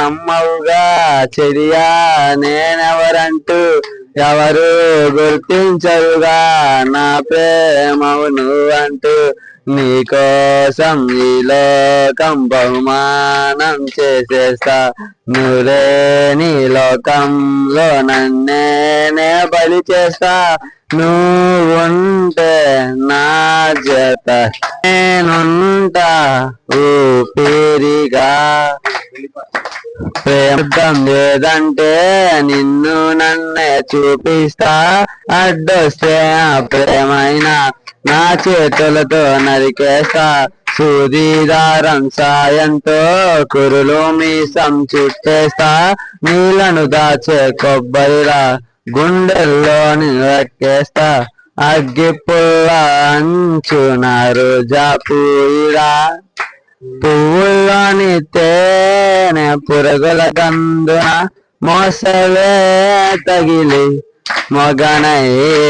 నమ్మవుగా చెడియా నేనెవరంటూ ఎవరు గుర్తించరుగా. నా ప్రేమవు నువ్వంటూ నీకోసం ఈ లోకం బహుమానం చేసేస్తా. నువ్వే నీ లోకంలో నన్నేనే బలి చేస్తా. నువ్వుంటే నా జత నేనుంటా ఊపిరిగా. ప్రేమర్థం లేదంటే నిన్ను నన్నే చూపిస్తా. అడ్డొస్తే ఆ ప్రేమైనా నా చేతులతో నరికేస్తా. సూదిదారం సాయంతో కురులు మీసం చుట్టేస్తా. నీళ్ళను దాచే కొబ్బరిలా గుండెల్లోని వెక్కేస్తా అగ్గి పుల్ల అంచున రోజా పూయిరా పువ్వుల్లోని తేనె పురుగుల కందున మోసలే తగిలి మొగనై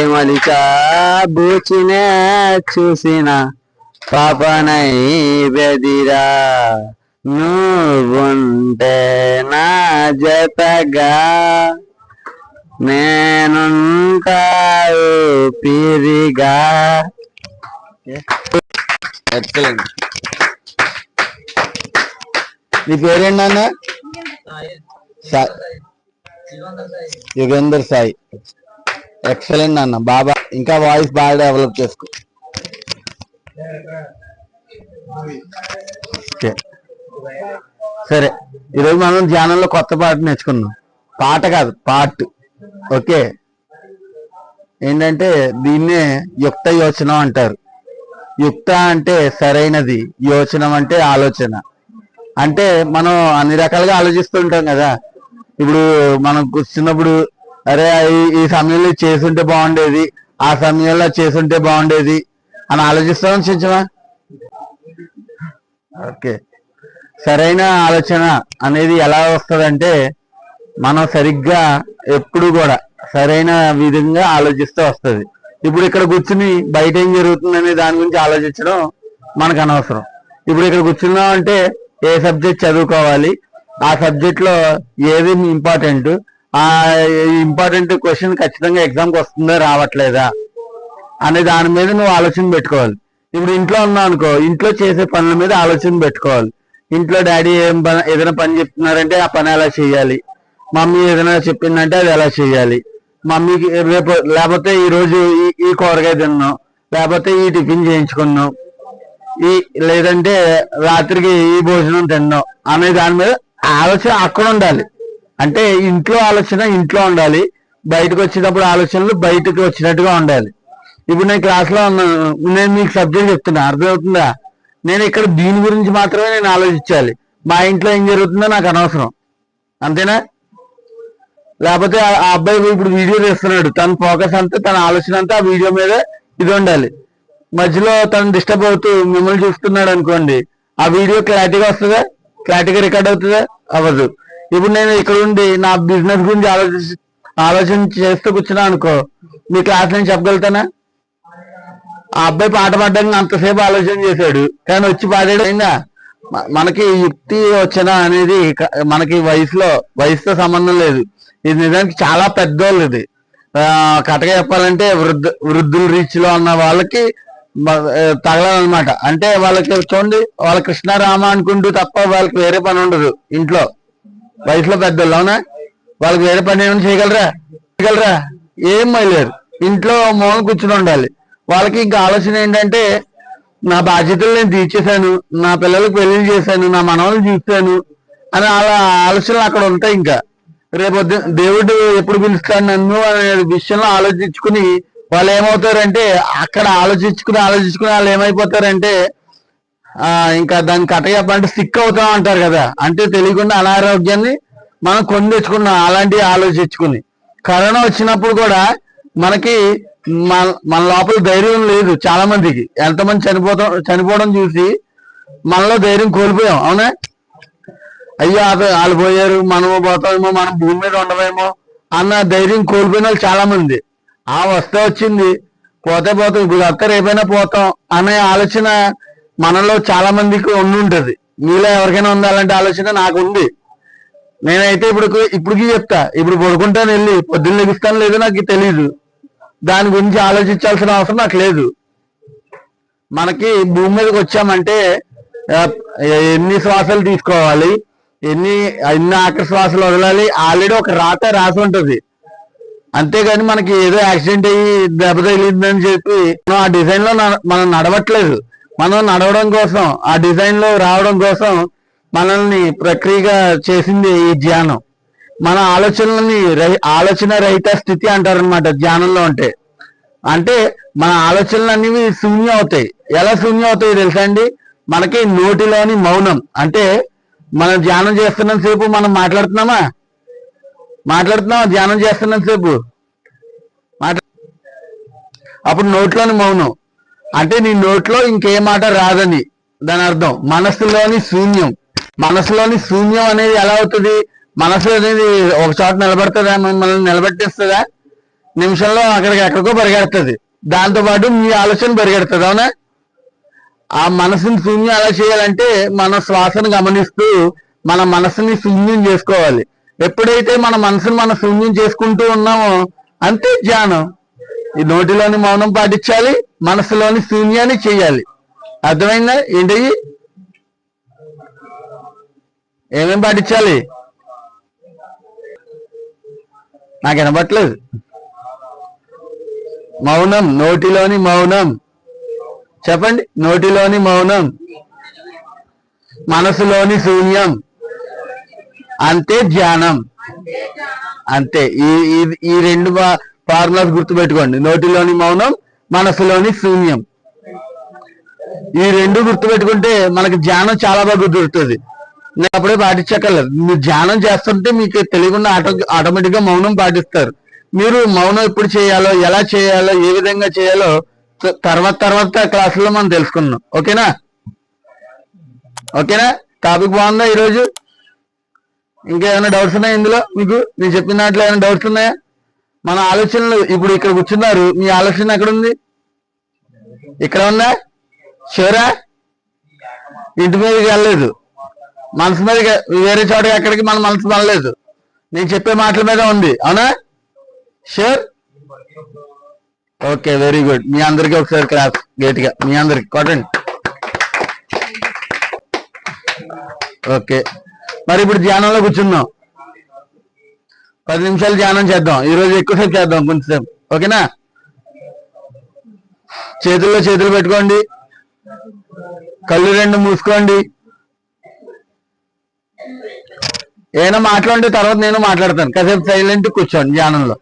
మలిచా బూచినే చూసిన పాపనై బెదిరా. నువ్వుంటే నా జతగా నేనుంటా పిరిగా. ఎక్సలెంట్. నీ పేరేంటి అన్న సా- యుగేందర్ సాయి. ఎక్సలెంట్ అన్న బాబా ఇంకా వాయిస్ బాగా డెవలప్ చేసుకో. సరే ఈరోజు మనం ధ్యానంలో కొత్త పాట నేర్చుకున్నాం పాట కాదు పాట్ ఓకే? ఏంటంటే దీన్నే యుక్త యోచనం అంటారు. యుక్త అంటే సరైనది యోచనం అంటే ఆలోచన. అంటే మనం అన్ని రకాలుగా ఆలోచిస్తుంటాం కదా. ఇప్పుడు మనం కూర్చున్నప్పుడు అరే ఈ- సమయంలో చేసుంటే బాగుండేది ఆ సమయంలో చేసుంటే బాగుండేది అని ఆలోచిస్తాం చించమా ఓకే. సరైన ఆలోచన అనేది ఎలా వస్తుందంటే మనం సరిగ్గా ఎప్పుడు కూడా సరైన విధంగా ఆలోచిస్తూ వస్తుంది. ఇప్పుడు ఇక్కడ కూర్చుని బయట ఏం జరుగుతుందనే దాని గురించి ఆలోచించడం మనకు అనవసరం. ఇప్పుడు ఇక్కడ కూర్చున్నాం అంటే ఏ సబ్జెక్ట్ చదువుకోవాలి? ఆ సబ్జెక్ట్లో ఏది ఇంపార్టెంట్ ఆ ఇంపార్టెంట్ క్వశ్చన్ ఖచ్చితంగా ఎగ్జామ్కి వస్తుందా రావట్లేదా? అనే దాని మీద నువ్వు ఆలోచన పెట్టుకోవాలి. ఇప్పుడు ఇంట్లో ఉన్నావు అనుకో ఇంట్లో చేసే పనుల మీద ఆలోచన పెట్టుకోవాలి. ఇంట్లో డాడీ ఏం పని ఏదైనా పని చెప్తున్నారంటే ఆ పని ఎలా చేయాలి? మమ్మీ ఏదైనా చెప్పిందంటే అది ఎలా చేయాలి? మమ్మీకి రేపు లేకపోతే ఈరోజు ఈ- ఈ కూరగాయ తిన్నాం లేకపోతే ఈ టిఫిన్ చేయించుకున్నాం ఈ లేదంటే రాత్రికి ఈ భోజనం తిన్నాం. అనే దాని మీద ఆలోచన అక్కడ ఉండాలి. అంటే ఇంట్లో ఆలోచన ఇంట్లో ఉండాలి. బయటకు వచ్చేటప్పుడు ఆలోచనలు బయటకు వచ్చినట్టుగా ఉండాలి. ఇప్పుడు నేను క్లాస్లో ఉన్నాను నేను మీకు సబ్జెక్ట్ చెప్తున్నా. అర్థమవుతుందా? నేను ఇక్కడ దీని గురించి మాత్రమే నేను ఆలోచించాలి. మా ఇంట్లో ఏం జరుగుతుందో నాకు అనవసరం. అంతేనా? లేకపోతే ఆ ఆ అబ్బాయి ఇప్పుడు వీడియో తీస్తున్నాడు. తన ఫోకస్ అంతా తన ఆలోచన అంతా ఆ వీడియో మీద ఇది ఉండాలి. మధ్యలో తను డిస్టర్బ్ అవుతూ మిమ్మల్ని చూస్తున్నాడు అనుకోండి ఆ వీడియో క్లారిటీగా వస్తుందా? క్లారిటీగా రికార్డ్ అవుతుందా? అవ్వదు. ఇప్పుడు నేను ఇక్కడ ఉండి నా బిజినెస్ గురించి ఆలోచించి ఆలోచన చేస్తూ కూర్చున్నా అనుకో మీ క్లాస్ నేను చెప్పగలుగుతానా? ఆ అబ్బాయి పాట పాడడానికి అంతసేపు ఆలోచన చేశాడు కానీ వచ్చి పాడాడు అయిందా? మనకి యుక్తి వచ్చిన అనేది మనకి వయసులో వయసుతో సంబంధం లేదు. ఇది నిజానికి చాలా పెద్దోళ్ళు ఇది కథగా చెప్పాలంటే వృద్ధ వృద్ధుల రీచ్లో ఉన్న వాళ్ళకి తగలనమాట అంటే వాళ్ళకి చూడండి వాళ్ళ కృష్ణారామ అనుకుంటూ తప్ప వాళ్ళకి వేరే పని ఉండదు ఇంట్లో. వయసులో పెద్దోళ్ళు అవునా? వాళ్ళకి వేరే పని ఏమైనా చేయగలరా? చేయగలరా? ఏం మైలేరు ఇంట్లో మూల కూర్చుని ఉండాలి. వాళ్ళకి ఇంకా ఆలోచన ఏంటంటే నా బాధ్యతలు నేను తీర్చేశాను నా పిల్లలకు పెళ్ళి చేశాను నా మనవలు చూశాను అని అలా ఆలోచనలు అక్కడ ఉంటాయి ఇంకా. రేపు దేవుడు ఎప్పుడు పిలుస్తాడు నన్ను అనే విషయంలో ఆలోచించుకుని వాళ్ళు ఏమవుతారంటే అక్కడ ఆలోచించుకుని ఆలోచించుకుని వాళ్ళు ఏమైపోతారంటే ఇంకా దాన్ని కట్ట చెప్పాలంటే సిక్ అవుతాం అంటారు కదా. అంటే తెలియకుండా అనారోగ్యాన్ని మనం కొని తెచ్చుకున్నాం అలాంటివి ఆలోచించుకుని. కరోనా వచ్చినప్పుడు కూడా మనకి మన మన లోపల ధైర్యం లేదు చాలా మందికి ఎంతమంది చనిపోతాం చనిపోవడం చూసి మనలో ధైర్యం కోల్పోయాం అవునా? అయ్యో ఆపే- వాళ్ళు పోయారు మనము పోతామేమో మనం భూమి మీద ఉండవేమో అన్న ధైర్యం కోల్పోయిన వాళ్ళు చాలా మంది ఆ వస్తే వచ్చింది. పోతే పోతాం. ఇప్పుడు అక్క రేపైనా పోతాం అనే ఆలోచన మనలో చాలా మందికి ఉండి ఉంటుంది. మీలో ఎవరికైనా ఉండాలంటే ఆలోచన? నాకు ఉంది. నేనైతే ఇప్పుడు ఇప్పటికి చెప్తా. ఇప్పుడు పడుకుంటాను వెళ్ళి. పొద్దున్న లెగిస్తాను లేదో నాకు తెలియదు దాని గురించి ఆలోచించాల్సిన అవసరం నాకు లేదు. మనకి భూమి మీదకి వచ్చామంటే ఎన్ని శ్వాసలు తీసుకోవాలి? ఎన్ని ఎన్ని ఆఖరి శ్వాసలు వదలాలి? ఆల్రెడీ ఒక రాత రాసి ఉంటుంది. అంతేగాని మనకి ఏదో యాక్సిడెంట్ అయ్యి దెబ్బ తగిలిందని చెప్పి ఆ డిజైన్లో మనం నడవట్లేదు. మనం నడవడం కోసం ఆ డిజైన్లో రావడం కోసం మనల్ని ప్రక్రియగా చేసింది ఈ ధ్యానం. మన ఆలోచనలని ఆలోచన రహిత స్థితి అంటారనమాట ధ్యానంలో అంటే. అంటే మన ఆలోచనలు అనేవి శూన్యం అవుతాయి. ఎలా శూన్యం అవుతాయి తెలుసా అండి? మనకి నోటిలోని మౌనం. అంటే మనం ధ్యానం చేస్తున్నంతసేపు మనం మాట్లాడుతున్నామా? మాట్లాడుతున్నావు ధ్యానం చేస్తున్నంత సేపు. మాట్లా అప్పుడు నోట్లోని మౌనం. అంటే నీ నోట్లో ఇంకే మాట రాదని దాని అర్థం. మనసులోని శూన్యం. మనసులోని శూన్యం అనేది ఎలా అవుతుంది? మనసు అనేది ఒక చోట నిలబడుతుందా? మనల్ని నిలబెట్టేస్తుందా? నిమిషంలో అక్కడికి ఎక్కడికో పరిగెడుతుంది. దాంతో పాటు మీ ఆలోచన పరిగెడుతుంది అవునా? ఆ మనసుని శూన్యం ఎలా చేయాలంటే మన శ్వాసను గమనిస్తూ మన మనసుని శూన్యం చేసుకోవాలి. ఎప్పుడైతే మన మనసుని మనం శూన్యం చేసుకుంటూ ఉన్నామో అంతే ధ్యానం ఈ నోటిలోని మౌనం పాటించాలి మనసులోని శూన్యాన్ని చేయాలి. అర్థమైందా? ఏంటి? ఏమేం పాటించాలి? నాకు వినపట్లేదు. మౌనం నోటిలోని మౌనం. చెప్పండి నోటిలోని మౌనం. మనసులోని శూన్యం. అంతే ధ్యానం. అంతే ఈ ఈ- రెండు ఫార్ములాస్ గుర్తుపెట్టుకోండి. నోటిలోని మౌనం మనసులోని శూన్యం. ఈ రెండు గుర్తుపెట్టుకుంటే మనకి ధ్యానం చాలా బాగా గుర్తుంది నేను అప్పుడే పాటించక్కర్లేదు. మీరు ధ్యానం చేస్తుంటే మీకు తెలియకుండా ఆటో ఆటోమేటిక్గా మౌనం పాటిస్తారు. మీరు మౌనం ఎప్పుడు చేయాలో ఎలా చేయాలో ఏ విధంగా చేయాలో తర్వాత తర్వాత క్లాసులో మనం తెలుసుకున్నాం. ఓకేనా? ఓకేనా? టాపిక్ బాగుందా ఈరోజు? ఇంకా ఏమైనా డౌట్స్ ఉన్నాయా ఇందులో? మీకు? నేను చెప్పిన దాంట్లో ఏమైనా డౌట్స్ ఉన్నాయా? మన ఆలోచనలు ఇప్పుడు ఇక్కడ కూర్చున్నారు. మీ ఆలోచన ఎక్కడ ఉంది ఇక్కడ ఉందా షూరా? ఇంటి మీదకి వెళ్ళలేదు. మనసు మీద వేరే చోట ఎక్కడికి మన మనసు వెళ్ళలేదు. నేను చెప్పే మాటల మీద ఉంది. అవునా? షూర్? ఓకే వెరీ గుడ్ మీ అందరికి ఒకసారి క్లాస్ గేట్గా మీ అందరికి. కొట్టండి. ఓకే. మరి ఇప్పుడు ధ్యానంలో కూర్చుందాం. పది నిమిషాలు ధ్యానం చేద్దాం. ఈ రోజు ఎక్కువసేపు చేద్దాం కొంచెంసేపు ఓకేనా? చేతుల్లో చేతులు పెట్టుకోండి. కళ్ళు రెండు మూసుకోండి. ఏమైనా మాట్లాడితే తర్వాత నేను మాట్లాడతాను. కాసేపు సైలెంట్ కూర్చోండి ధ్యానంలో.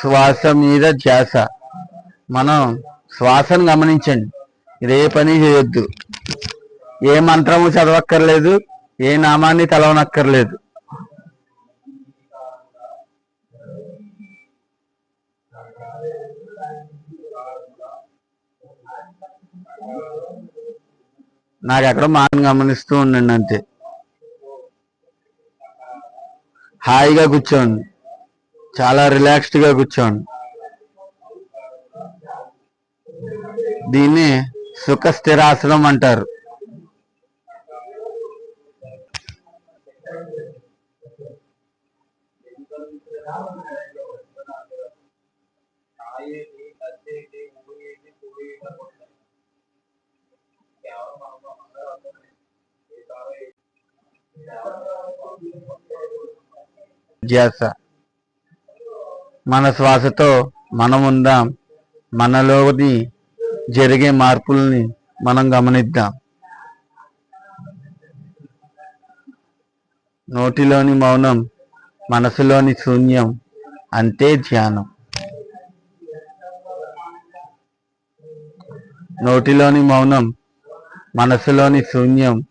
శ్వాస మీద ధ్యాస. మనం శ్వాసను గమనించండి. ఇదే పని చేయొద్దు. ఏ మంత్రము చదవక్కర్లేదు ఏ నామాన్ని తలవనక్కర్లేదు. నాకు ఎక్కడ మాటను గమనిస్తూ ఉండండి అంతే. హాయిగా కూర్చోండి. చాలా రిలాక్స్డ్గా కూర్చోండి. దీన్ని సుఖ స్థిరాసనం అంటారు. ధ్యాస మన శ్వాసతో మనం ఉందాం మనలోని జరిగే మార్పుల్ని మనం గమనిద్దాం. నోటిలోని మౌనం మనసులోని శూన్యం అంతే ధ్యానం. నోటిలోని మౌనం మనసులోని శూన్యం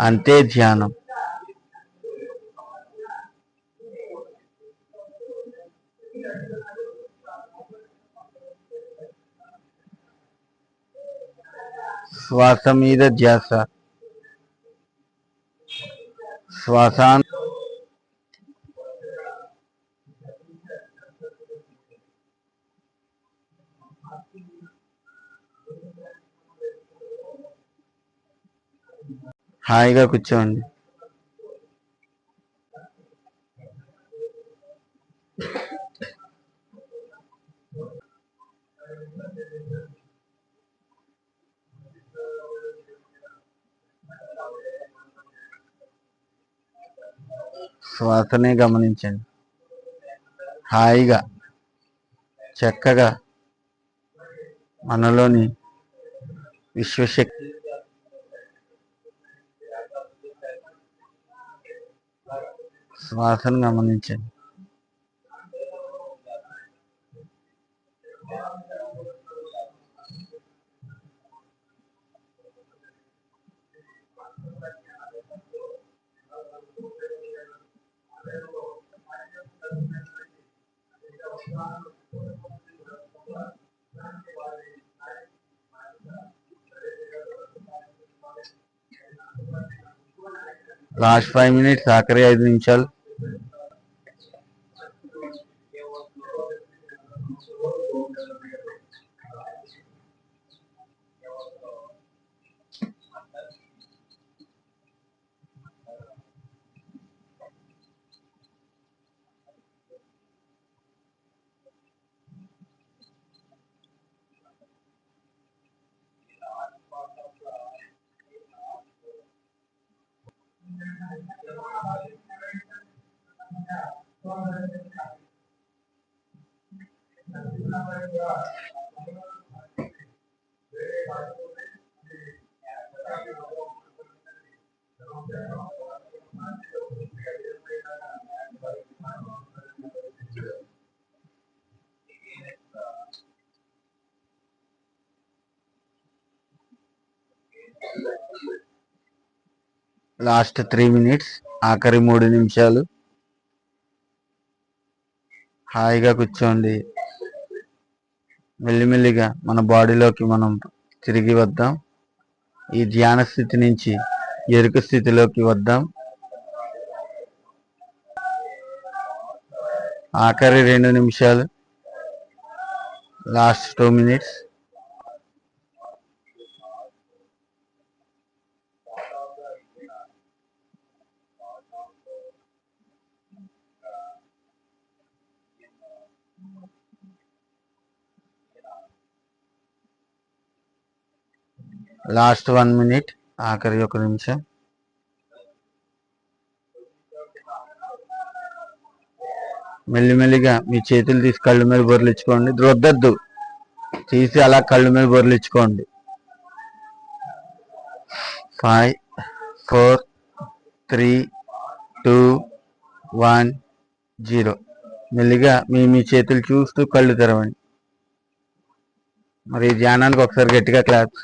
అంతే ధ్యానం. శ్వాస మీద ధ్యాస శ్వాసాన్ హాయిగా కూర్చోండి శ్వాసనే గమనించండి. హాయిగా చక్కగా మనలోని విశ్వశక్తి శ్వాసను గమనించండి. లాస్ట్ ఫైవ్ మినిట్స్ ఆఖరి ఐదు నిమిషాలు లాస్ట్ త్రీ మినిట్స్ ఆఖరి మూడు నిమిషాలు. హాయిగా కూర్చోండి. మెల్లిమెల్లిగా మన బాడీలోకి మనం తిరిగి వద్దాం. ఈ ధ్యాన స్థితి నుంచి ఎరుక స్థితిలోకి వద్దాం. ఆఖరి రెండు నిమిషాలు last two minutes last one minute ఆఖరి ఒక నిమిషం. మెల్లిమెల్లిగా మీ చేతులు తీసి కళ్ళు మీద బొర్లించుకోండి రొద్దద్దు. తీసి అలా కళ్ళు మీద బొర్లించుకోండి five four three two one zero మెల్లిగా మీ మీ చేతులు చూస్తూ కళ్ళు తెరవండి. మరి ఈ ధ్యానానికి ఒకసారి గట్టిగా క్లాప్స్.